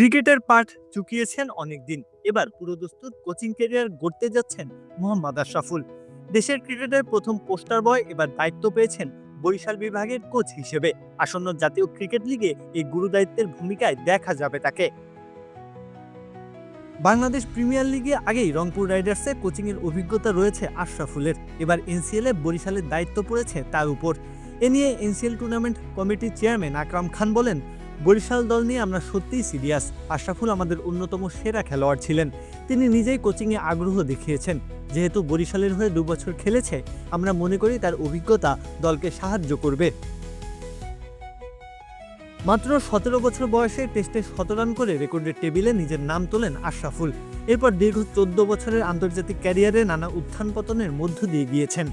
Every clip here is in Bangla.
ক্রিকেটের পাঠ চুকিয়েছেন অনেকদিন। এবার পুরোদস্তুর কোচিং ক্যারিয়ার গড়তে যাচ্ছেন মোহাম্মদ আশরাফুল। দেশের ক্রিকেটের প্রথম পোস্টার বয় এবার দায়িত্ব পেয়েছেন বরিশাল বিভাগের কোচ হিসেবে। আসন্ন জাতীয় ক্রিকেট লিগে এই গুরুদায়িত্বের ভূমিকায় দেখা যাবে তাকে। বাংলাদেশ প্রিমিয়ার লিগে আগেই রংপুর রাইডার্সে কোচিংয়ের অভিজ্ঞতা রয়েছে আশরাফুলের। এবার এনসিএলে বরিশালের দায়িত্ব পড়েছে তার উপর। এ নিয়ে এনসিএল টুর্নামেন্ট কমিটির চেয়ারম্যান আকরাম খান বলেন বরিশাল দল নিয়ে আমরা সত্যিই সিরিয়াস। আশরাফুল আমাদের অন্যতম সেরা খেলোয়াড় ছিলেন। তিনি নিজেই কোচিংয়ে আগ্রহ দেখিয়েছেন। যেহেতু বরিশালের হয়ে দু বছর খেলেছে, আমরা মনে করি তার অভিজ্ঞতা দলকে সাহায্য করবে। মাত্র সতেরো বছর বয়সে টেস্টে শত রান করে রেকর্ডের টেবিলে নিজের নাম তোলেন আশরাফুল। এরপর দীর্ঘ চোদ্দ বছরের আন্তর্জাতিক ক্যারিয়ারে নানা উত্থান পতনের মধ্য দিয়ে গিয়েছেন।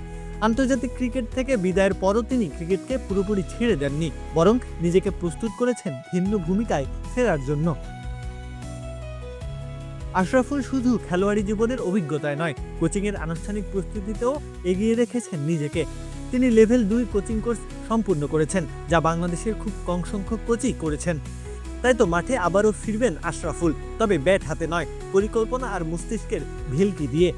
আন্তর্জাতিক ক্রিকেট থেকে বিদায়ের পরও তিনি ক্রিকেটকে পুরোপুরি ছেড়ে দেননি, বরং নিজেকে প্রস্তুত করেছেন ভিন্ন ভূমিকায় ফেরার জন্য। আশরাফুল শুধু খেলোয়াড়ি জীবনের অভিজ্ঞতায় নয়, কোচিংয়ের আনুষ্ঠানিক প্রস্তুতিতেও এগিয়ে রেখেছেন নিজেকে। তিনি লেভেল দুই কোচিং কোর্স সম্পূর্ণ করেছেন, যা বাংলাদেশের খুব কম সংখ্যক কোচই করেছেন। তাই তো মাঠে আবারও ফিরবেন আশরাফুল, তবে ব্যাট হাতে নয়, পরিকল্পনা আর মস্তিষ্কের ভেলকি দিয়ে।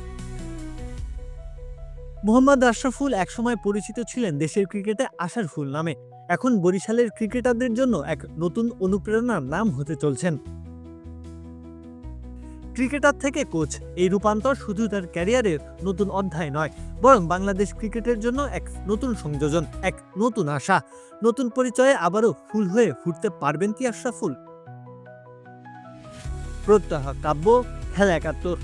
মোহাম্মদ আশরাফুল একসময় পরিচিত ছিলেন দেশের ক্রিকেটে আশার ফুল নামে। এখন বরিশালের ক্রিকেটারদের জন্য এক নতুন অনুপ্রেরণার নাম হতে চলছেন। ক্রিকেটার থেকে কোচ এই রূপান্তর শুধু তার ক্যারিয়ারের নতুন অধ্যায় নয়, বরং বাংলাদেশ ক্রিকেটের জন্য এক নতুন সংযোজন, এক নতুন আশা। নতুন পরিচয়ে আবারও ফুল হয়ে ফুটতে পারবেন কি আশরাফুল? প্রত্যাহ কাব্য, খেলা একাত্তর।